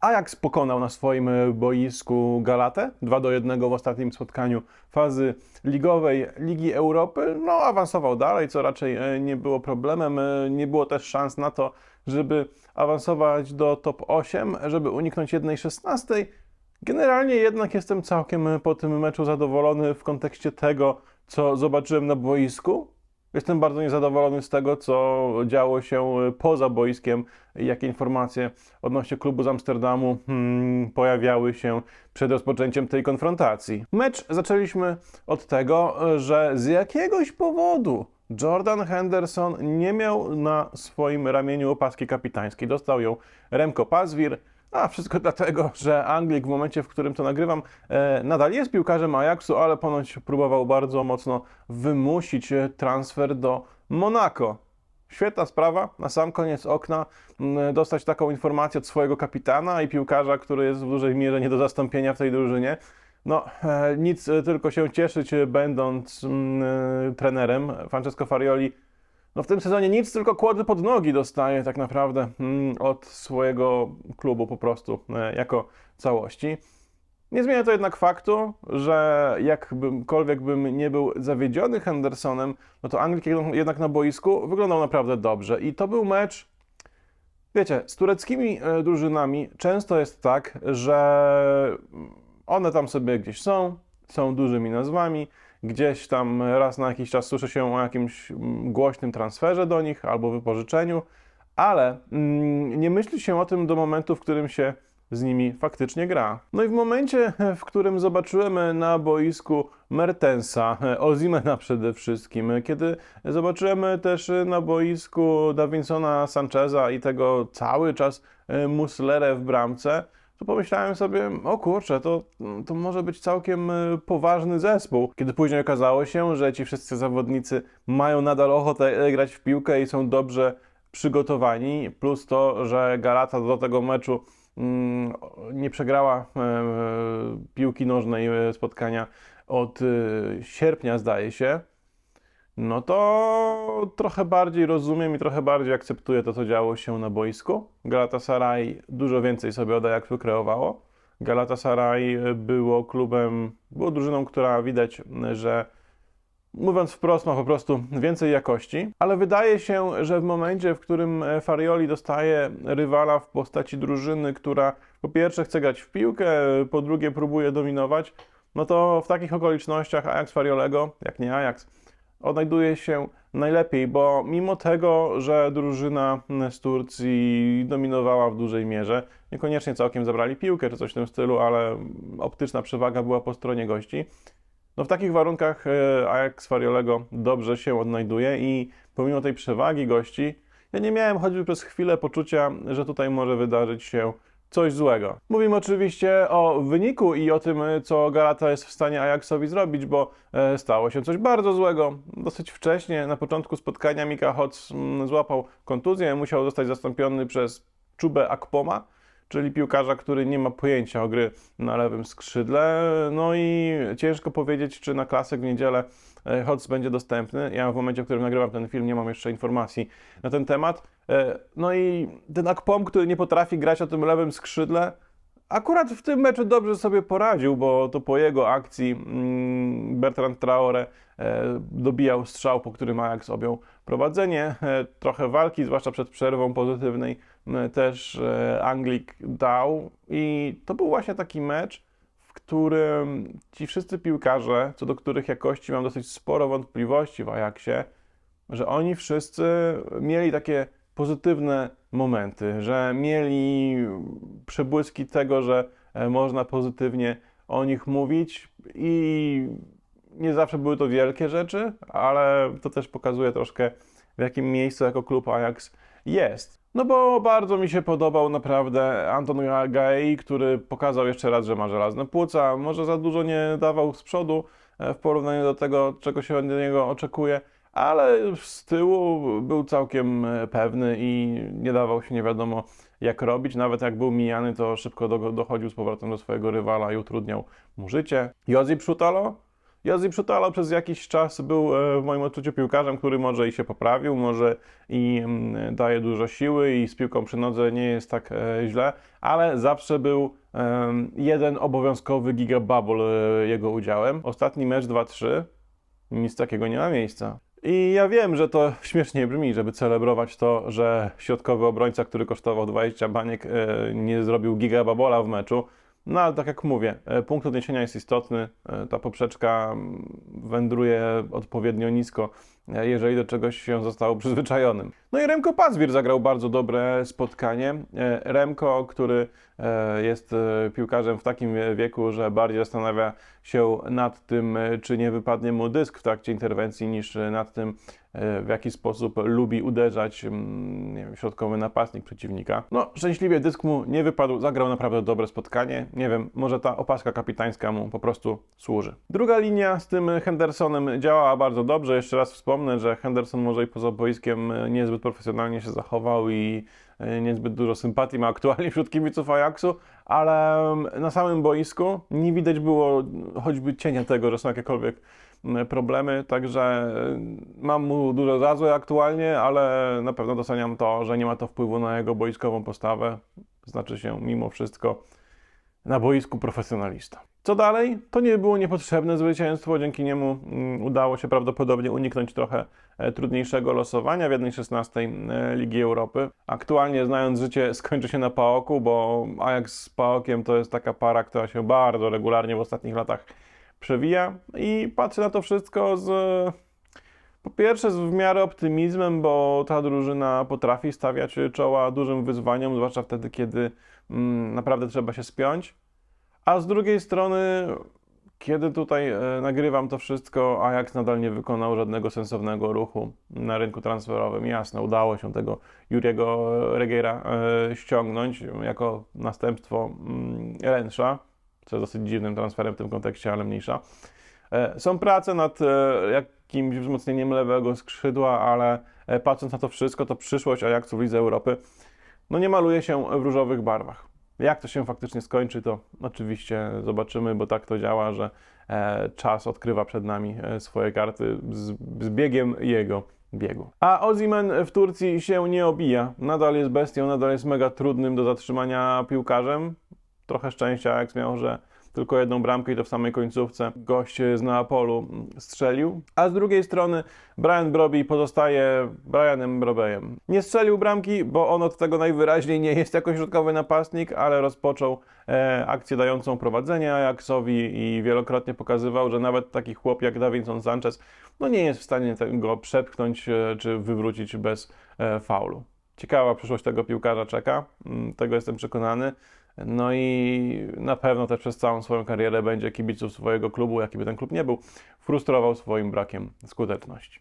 Ajax pokonał na swoim e, boisku Galatę 2 do 1 w ostatnim spotkaniu fazy ligowej Ligi Europy. No, awansował dalej, co raczej e, nie było problemem. E, Nie było też szans na to, żeby awansować do top 8, żeby uniknąć 1-16. Generalnie jednak jestem całkiem po tym meczu zadowolony w kontekście tego, co zobaczyłem na boisku. Jestem bardzo niezadowolony z tego, co działo się e, poza boiskiem, jakie informacje odnośnie klubu z Amsterdamu hmm, pojawiały się przed rozpoczęciem tej konfrontacji. Mecz zaczęliśmy od tego, e, że z jakiegoś powodu Jordan Henderson nie miał na swoim ramieniu opaski kapitańskiej. Dostał ją Remko Pazwir, a wszystko dlatego, że Anglik w momencie, w którym to nagrywam, e, nadal jest piłkarzem Ajaxu, ale ponoć próbował bardzo mocno wymusić e, transfer do Monako. Świetna sprawa, na sam koniec okna dostać taką informację od swojego kapitana i piłkarza, który jest w dużej mierze nie do zastąpienia w tej drużynie. No, e, nic, tylko się cieszyć, będąc trenerem. Francesco Farioli no w tym sezonie nic, tylko kłody pod nogi dostaje tak naprawdę mm, od swojego klubu po prostu e, jako całości. Nie zmienia to jednak faktu, że jakkolwiek bym nie był zawiedziony Hendersonem, no to Anglik jednak- na boisku wyglądał naprawdę dobrze. I to był mecz, wiecie, z tureckimi e, drużynami często jest tak, że one tam sobie gdzieś są, są dużymi nazwami, gdzieś tam raz na jakiś czas słyszy się o jakimś mm, głośnym transferze do nich albo wypożyczeniu, ale mm, nie myśli się o tym do momentu, w którym się z nimi faktycznie gra. No i w momencie, w którym zobaczyłem na boisku Mertensa, Ozimena przede wszystkim, kiedy zobaczyłem też na boisku Davinsona Sancheza i tego cały czas e, Muslerę w bramce, to pomyślałem sobie, o kurczę, to, to może być całkiem e, poważny zespół. Kiedy później okazało się, że ci wszyscy zawodnicy mają nadal ochotę e, grać w piłkę i są dobrze przygotowani, plus to, że Galata do tego meczu mm, nie przegrała e, piłki nożnej spotkania od sierpnia, zdaje się, no to trochę bardziej rozumiem i trochę bardziej akceptuję to, co działo się na boisku. Galatasaray dużo więcej sobie od Ajaxu kreowało. Galatasaray było klubem, było drużyną, która widać, że mówiąc wprost, ma po prostu więcej jakości, ale wydaje się, że w momencie, w którym Farioli dostaje rywala w postaci drużyny, która po pierwsze chce grać w piłkę, po drugie próbuje dominować, no to w takich okolicznościach Ajax Fariolego, jak nie Ajax, odnajduje się najlepiej, bo mimo tego, że drużyna z Turcji dominowała w dużej mierze, niekoniecznie całkiem zabrali piłkę czy coś w tym stylu, ale optyczna przewaga była po stronie gości. No w takich warunkach e, Ajax Fariolego dobrze się odnajduje i pomimo tej przewagi gości, ja nie miałem choćby przez chwilę poczucia, że tutaj może wydarzyć się coś złego. Mówimy oczywiście o wyniku i o tym, co Galata jest w stanie Ajaxowi zrobić, bo e, stało się coś bardzo złego. Dosyć wcześnie, na początku spotkania Mika Hoc mm, złapał kontuzję, musiał zostać zastąpiony przez Czubę Akpoma, czyli piłkarza, który nie ma pojęcia o gry na lewym skrzydle. No i ciężko powiedzieć, czy na klasek w niedzielę e, Hoc będzie dostępny. Ja w momencie, w którym nagrywam ten film, nie mam jeszcze informacji na ten temat. E, No i ten Akpom, który nie potrafi grać na tym lewym skrzydle, akurat w tym meczu dobrze sobie poradził, bo to po jego akcji mm, Bertrand Traore e, dobijał strzał, po którym Ajax objął prowadzenie. E, Trochę walki, zwłaszcza przed przerwą pozytywnej, też Anglik dał i to był właśnie taki mecz, w którym ci wszyscy piłkarze, co do których jakości mam dosyć sporo wątpliwości w Ajaxie, że oni wszyscy mieli takie pozytywne momenty, że mieli przebłyski tego, że e, można pozytywnie o nich mówić i nie zawsze były to wielkie rzeczy, ale to też pokazuje troszkę w jakim miejscu jako klub Ajax jest. No bo bardzo mi się podobał naprawdę Anton Gai, który pokazał jeszcze raz, że ma żelazne płuca. Może za dużo nie dawał z przodu e, w porównaniu do tego, czego się od niego oczekuje, ale z tyłu był całkiem e, pewny i nie dawał się nie wiadomo jak robić. Nawet jak był mijany, to szybko do, dochodził z powrotem do swojego rywala i utrudniał mu życie. Jozi Przutalo Jazzy Przutalo przez jakiś czas był e, w moim odczuciu piłkarzem, który może i się poprawił, może i mm, daje dużo siły i z piłką przy nodze nie jest tak e, źle, ale zawsze był jeden obowiązkowy gigabubble jego udziałem. Ostatni mecz 2-3, nic takiego nie ma miejsca. I ja wiem, że to śmiesznie brzmi, żeby celebrować to, że środkowy obrońca, który kosztował 20 baniek, e, nie zrobił gigababola w meczu. No ale tak jak mówię, e, punkt odniesienia jest istotny. E, Ta poprzeczka mm, wędruje odpowiednio nisko, jeżeli do czegoś się zostało przyzwyczajonym. No i Remko Pazwir zagrał bardzo dobre spotkanie. E, Remko, który e, jest e, piłkarzem w takim wieku, że bardziej zastanawia się nad tym, czy nie wypadnie mu dysk w trakcie interwencji, niż nad tym, w jaki sposób lubi uderzać mm, wiem, środkowy napastnik przeciwnika. No, szczęśliwie dysk mu nie wypadł, zagrał naprawdę dobre spotkanie. Nie wiem, może ta opaska kapitańska mu po prostu służy. Druga linia z tym Hendersonem działała bardzo dobrze. Jeszcze raz wspomnę, że Henderson może i poza boiskiem e, niezbyt profesjonalnie się zachował i e, niezbyt dużo sympatii ma aktualnie wśród kibiców Ajaxu, ale mm, na samym boisku nie widać było choćby cienia tego, że są jakiekolwiek mm, problemy, także y, mam mu dużo za złe aktualnie, ale na pewno doceniam to, że nie ma to wpływu na jego boiskową postawę. Znaczy się mimo wszystko na boisku profesjonalista. Co dalej? To nie było niepotrzebne zwycięstwo, dzięki niemu mm, udało się prawdopodobnie uniknąć trochę e, trudniejszego losowania w 1-16 e, Ligi Europy. Aktualnie znając życie skończy się na Paoku, bo Ajax z Paokiem to jest taka para, która się bardzo regularnie w ostatnich latach przewija i patrzę na to wszystko z po pierwsze z w miarę optymizmem, bo ta drużyna potrafi stawiać czoła dużym wyzwaniom, zwłaszcza wtedy, kiedy mm, naprawdę trzeba się spiąć. A z drugiej strony, kiedy tutaj e, nagrywam to wszystko, Ajax nadal nie wykonał żadnego sensownego ruchu na rynku transferowym. Jasne, udało się tego Juriego Regiera e, ściągnąć jako następstwo mm, Rensza, co jest dosyć dziwnym transferem w tym kontekście, ale mniejsza. E, Są prace nad e, jakimś wzmocnieniem lewego skrzydła, ale e, patrząc na to wszystko, to przyszłość Ajaxu w Lidze Europy no nie maluje się w różowych barwach. Jak to się faktycznie skończy, to oczywiście zobaczymy, bo tak to działa, że e, czas odkrywa przed nami e, swoje karty z, z biegiem jego biegu. A Ozimen w Turcji się nie obija. Nadal jest bestią, nadal jest mega trudnym do zatrzymania piłkarzem. Trochę szczęścia jak miał, że tylko jedną bramkę i to w samej końcówce gość z Neapolu strzelił. A z drugiej strony Brian Broby pozostaje Brianem Brobejem. Nie strzelił bramki, bo on od tego najwyraźniej nie jest jako środkowy napastnik, ale rozpoczął e, akcję dającą prowadzenie Ajaxowi i wielokrotnie pokazywał, że nawet taki chłop jak Davinson Sanchez no nie jest w stanie tego przepchnąć e, czy wywrócić bez e, faulu. Ciekawa przyszłość tego piłkarza czeka, mm, tego jestem przekonany. No i na pewno też przez całą swoją karierę będzie kibiców swojego klubu, jaki by ten klub nie był, frustrował swoim brakiem skuteczności.